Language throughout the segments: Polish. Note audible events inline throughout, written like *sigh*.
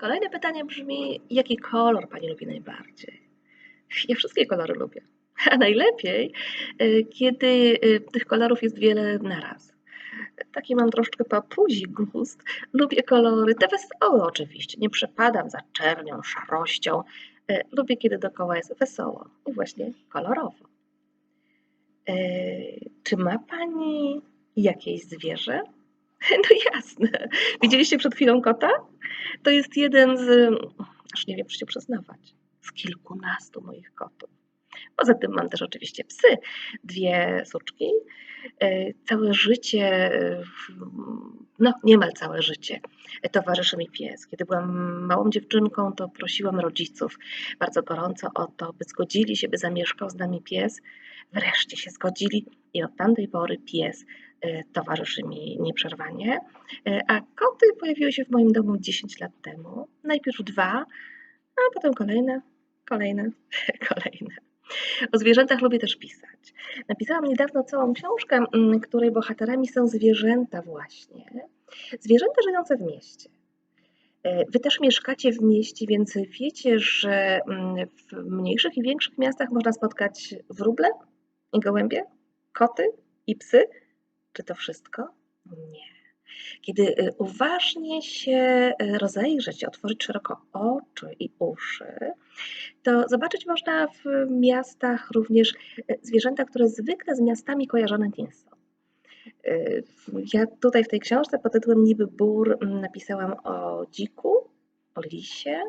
Kolejne pytanie brzmi, jaki kolor Pani lubi najbardziej? Ja wszystkie kolory lubię. A najlepiej, y, kiedy y, tych kolorów jest wiele naraz. Taki mam troszkę papuzi gust. Lubię kolory, te wesołe oczywiście. Nie przepadam za czernią, szarością. Y, Lubię, kiedy dookoła jest wesoło właśnie kolorowo. Czy ma Pani jakieś zwierzę? *laughs* No jasne. Widzieliście przed chwilą kota? To jest jeden z, aż nie wiem, czy się przyznawać, z kilkunastu moich kotów. Poza tym mam też oczywiście psy, dwie suczki. E, Całe życie, no niemal całe życie, towarzyszy mi pies. Kiedy byłam małą dziewczynką, to prosiłam rodziców bardzo gorąco o to, by zgodzili się, by zamieszkał z nami pies. Wreszcie się zgodzili i od tamtej pory pies towarzyszy mi nieprzerwanie. E, A koty pojawiły się w moim domu 10 lat temu. Najpierw dwa, a potem kolejne, kolejne, *laughs* kolejne. O zwierzętach lubię też pisać. Napisałam niedawno całą książkę, mm, której bohaterami są zwierzęta właśnie. Zwierzęta żyjące w mieście. E, Wy też mieszkacie w mieście, więc wiecie, że mm, w mniejszych i większych miastach można spotkać wróble i gołębie, koty i psy. Czy to wszystko? Nie. Kiedy y, uważnie się y, rozejrzeć, otworzyć szeroko oczy i uszy, to zobaczyć można w miastach również y, zwierzęta, które zwykle z miastami kojarzone nie są. Ja tutaj w tej książce pod tytułem Niby Bór mm, napisałam o dziku, o lisie.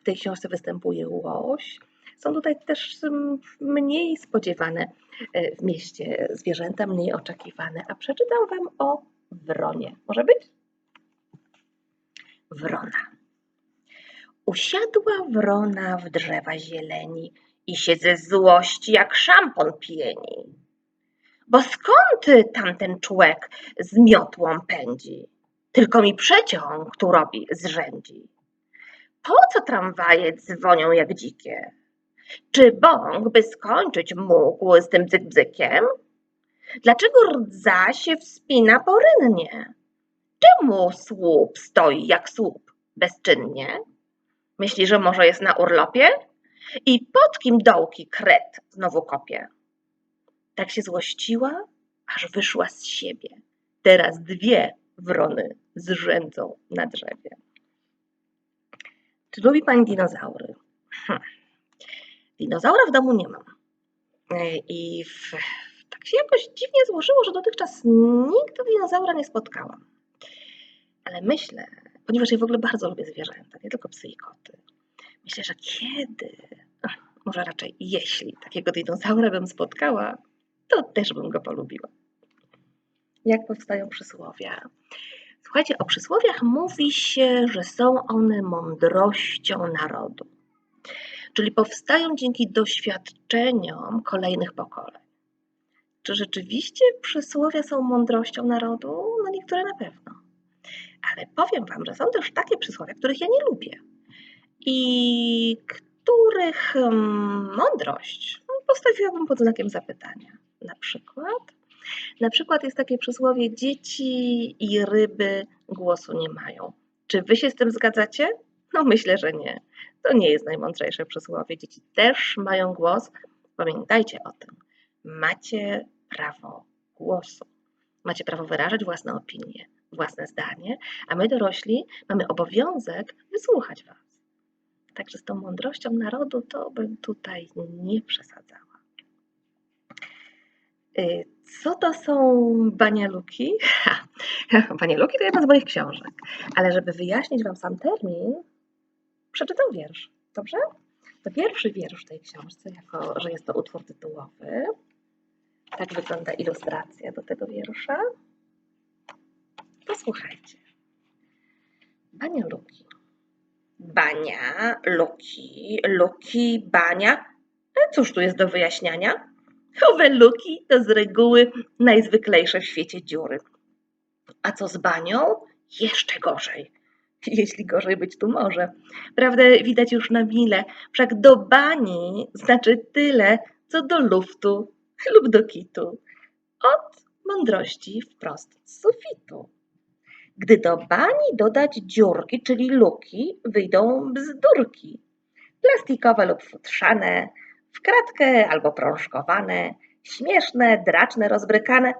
W tej książce występuje łoś. Są tutaj też mm, mniej spodziewane y, w mieście zwierzęta, mniej oczekiwane. A przeczytam Wam o wronie. Może być? Wrona. Usiadła wrona w drzewa zieleni i się ze złości jak szampon pieni. Bo skąd tamten człek z miotłą pędzi? Tylko mi przeciąg tu robi zrzędzi. Po co tramwaje dzwonią jak dzikie? Czy bąk by skończyć mógł z tym bzyk-bzykiem? Dlaczego rdza się wspina porynnie? Czemu słup stoi jak słup bezczynnie? Myśli, że może jest na urlopie? I pod kim dołki kret znowu kopie? Tak się złościła, aż wyszła z siebie. Teraz dwie wrony zrzędzą na drzewie. Czy lubi pani dinozaury? Hm. Dinozaura w domu nie mam. E, I w, tak się jakoś dziwnie złożyło, że dotychczas nigdy dinozaura nie spotkałam. Ale myślę, ponieważ ja w ogóle bardzo lubię zwierzęta, nie tylko psy i koty. Myślę, że kiedy, może raczej jeśli takiego dinozaura bym spotkała, to też bym go polubiła. Jak powstają przysłowia? Słuchajcie, o przysłowiach mówi się, że są one mądrością narodu. Czyli powstają dzięki doświadczeniom kolejnych pokoleń. Czy rzeczywiście przysłowia są mądrością narodu? No niektóre na pewno. Ale powiem Wam, że są też takie przysłowia, których ja nie lubię i których mm, mądrość postawiłabym pod znakiem zapytania. Na przykład, na przykład jest takie przysłowie: dzieci i ryby głosu nie mają. Czy Wy się z tym zgadzacie? No myślę, że nie. To nie jest najmądrzejsze przysłowie. Dzieci też mają głos. Pamiętajcie o tym. Macie prawo głosu. Macie prawo wyrażać własne opinie, własne zdanie, a my dorośli mamy obowiązek wysłuchać Was. Także z tą mądrością narodu to bym tutaj nie przesadzała. Y, Co to są banialuki? Ha, *laughs* Banialuki to jedna z moich książek, ale żeby wyjaśnić Wam sam termin, przeczytam wiersz. Dobrze? To pierwszy wiersz w tej książce, jako że jest to utwór tytułowy. Tak wygląda ilustracja do tego wiersza. Posłuchajcie. Banialuki. Bania, luki, luki, bania. A cóż tu jest do wyjaśniania? Owe luki to z reguły najzwyklejsze w świecie dziury. A co z banią? Jeszcze gorzej. *laughs* Jeśli gorzej być tu może. Prawdę widać już na mile, wszak do bani znaczy tyle, co do luftu *laughs* lub do kitu. Od mądrości wprost z sufitu. Gdy do bani dodać dziurki, czyli luki, wyjdą bzdurki. Plastikowe lub futrzane, w kratkę albo prążkowane, śmieszne, draczne, rozbrykane,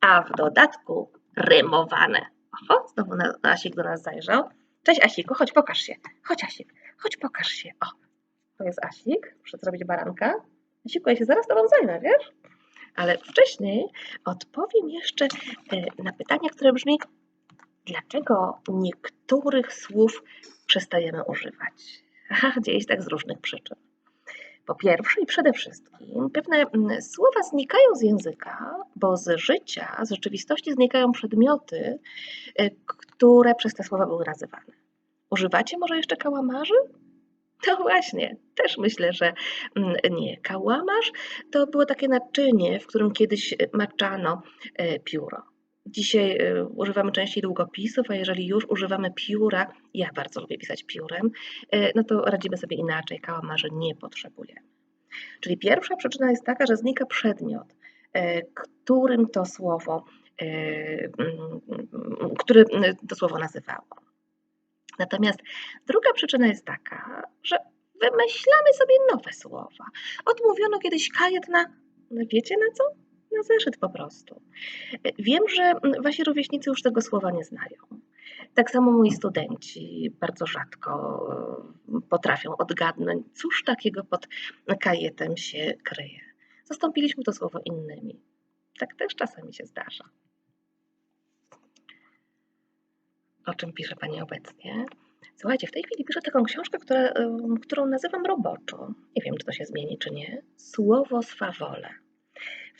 a w dodatku rymowane. Oho, znowu Asik do nas zajrzał. Cześć Asiku, chodź pokaż się. Chodź Asik, chodź pokaż się. O, to jest Asik, muszę zrobić baranka. Asiku, ja się zaraz tobą zajmę, wiesz? Ale wcześniej odpowiem jeszcze e, na pytanie, które brzmi, dlaczego niektórych słów przestajemy używać? Aha, dzieje się tak z różnych przyczyn. Po pierwsze i przede wszystkim pewne mm, słowa znikają z języka, bo z życia, z rzeczywistości znikają przedmioty, y, które przez te słowa były nazywane. Używacie może jeszcze kałamarzy? No właśnie, też myślę, że mm, nie. Kałamarz to było takie naczynie, w którym kiedyś y, maczano y, pióro. Dzisiaj y, używamy częściej długopisów, a jeżeli już używamy pióra, ja bardzo lubię pisać piórem, y, no to radzimy sobie inaczej, kałamarzy nie potrzebujemy. Czyli pierwsza przyczyna jest taka, że znika przedmiot, y, którym to słowo, mm, mm, który to słowo nazywało. Natomiast druga przyczyna jest taka, że wymyślamy sobie nowe słowa. Odmówiono kiedyś kajet na, no wiecie na co? Na zeszyt po prostu. Wiem, że wasi rówieśnicy już tego słowa nie znają. Tak samo moi studenci bardzo rzadko potrafią odgadnąć, cóż takiego pod kajetem się kryje. Zastąpiliśmy to słowo innymi. Tak też czasami się zdarza. O czym pisze Pani obecnie? Słuchajcie, w tej chwili piszę taką książkę, która, którą nazywam roboczo. Nie wiem, czy to się zmieni, czy nie. Słowo swawole.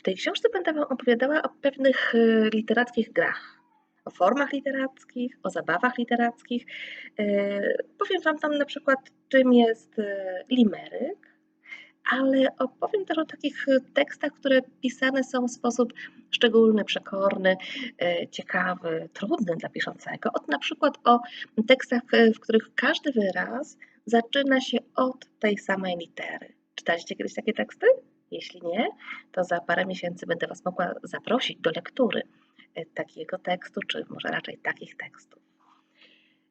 Tej książce będę Wam opowiadała o pewnych e, literackich grach, o formach literackich, o zabawach literackich. E, Powiem Wam tam na przykład, czym jest e, limeryk, ale opowiem też o takich tekstach, które pisane są w sposób szczególny, przekorny, ciekawy, trudny dla piszącego. Od na przykład o tekstach, w których każdy wyraz zaczyna się od tej samej litery. Czytaliście kiedyś takie teksty? Jeśli nie, to za parę miesięcy będę Was mogła zaprosić do lektury e, takiego tekstu, czy może raczej takich tekstów.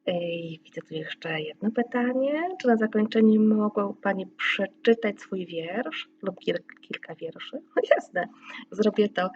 Ej, Widzę tu jeszcze jedno pytanie. Czy na zakończenie mogła Pani przeczytać swój wiersz lub kil- kilka wierszy? *laughs* No jasne, zrobię to